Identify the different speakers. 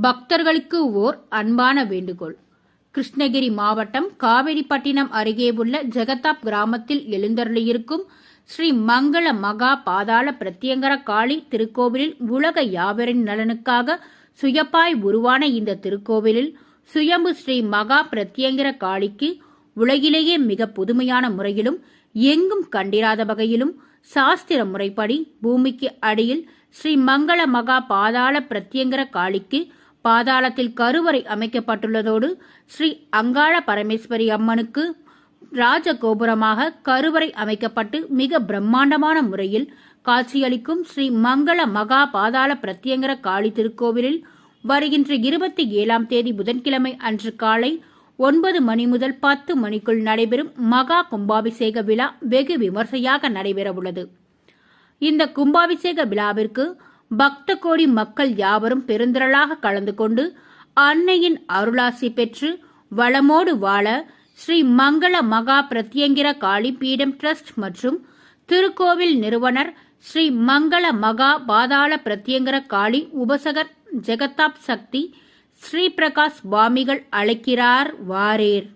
Speaker 1: பக்தர்களுக்கு ஓர் அன்பான வேண்டுகோள். கிருஷ்ணகிரி மாவட்டம் காவேரிப்பட்டினம் அருகே உள்ள ஜெகதாப் கிராமத்தில் எழுந்தருளியிருக்கும் ஸ்ரீ மங்கள மகா பாதாள பிரத்யங்கர காளி திருக்கோவிலில் உலக யாவரின் நலனுக்காக சுயப்பாய் உருவான இந்த திருக்கோவிலில் சுயம்பு ஸ்ரீ மகா பிரத்யங்கர காளிக்கு உலகிலேயே மிக புதுமையான முறையிலும் எங்கும் கண்டிராத வகையிலும் சாஸ்திர முறைப்படி பூமிக்கு அடியில் ஸ்ரீ மங்கள மகா பாதாள பிரத்யங்கர காளிக்கு பாதாளத்தில் கருவறை அமைக்கப்பட்டுள்ளதோடு ஸ்ரீ அங்காள பரமேஸ்வரி அம்மனுக்கு ராஜகோபுரமாக கருவறை அமைக்கப்பட்டு மிக பிரம்மாண்டமான முறையில் காட்சியளிக்கும் ஸ்ரீ மங்கள மகா பாதாள பிரத்யங்கர காளி திருக்கோவிலில் வருகின்ற இருபத்தி ஏழாம் தேதி புதன்கிழமை அன்று காலை ஒன்பது மணி முதல் பத்து மணிக்குள் நடைபெறும் மகா கும்பாபிஷேக விழா வெகு விமர்சையாக நடைபெறவுள்ளது. இந்த கும்பாபிஷேக விழாவிற்கு பக்த கோடி மக்கள் யாவரும் பெருந்திரளாக கலந்து கொண்டு அன்னையின் அருளாசி பெற்று வளமோடு வாழ ஸ்ரீ மங்கள மகா பிரத்யங்கிர காளி பீடம் ட்ரஸ்ட் மற்றும் திருக்கோவில் நிறுவனர் ஸ்ரீ மங்கள மகா பாதாள பிரத்யங்கர காளி உபசகர் ஜெகதாப் சக்தி ஸ்ரீ பிரகாஷ் சுவாமிகள் அழைக்கிறார் வாரேர்.